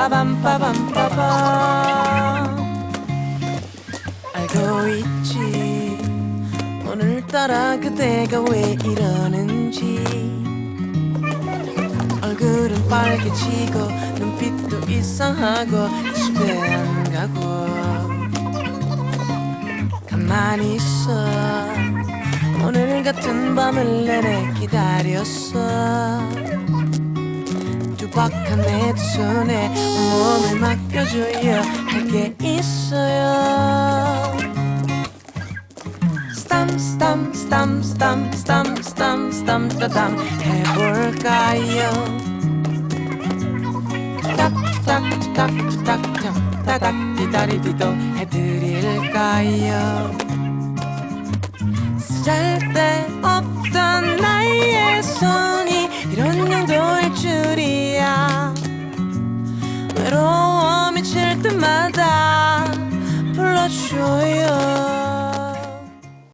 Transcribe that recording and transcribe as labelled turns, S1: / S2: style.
S1: ba bum ba bum 알고 있지. 오늘따라 그대가 왜 이러는지. 얼굴은 빨개지고 눈빛도 이상하고 집에 안 가고. 가만히 있어. 오늘 같은 밤을 내내 기다렸어. 두박한 내두 손에 몸을 맡겨줘야 할게 있어요 땀, 땀, 땀, 땀, 땀, 땀, 땀, 땀 해볼까요? 딱딱 딱 딱 따닥 디다리디도 해드릴까요? 쓸데없던 나의 손이 이런 용도일 줄이야 외로워 미칠 때마다 불러줘요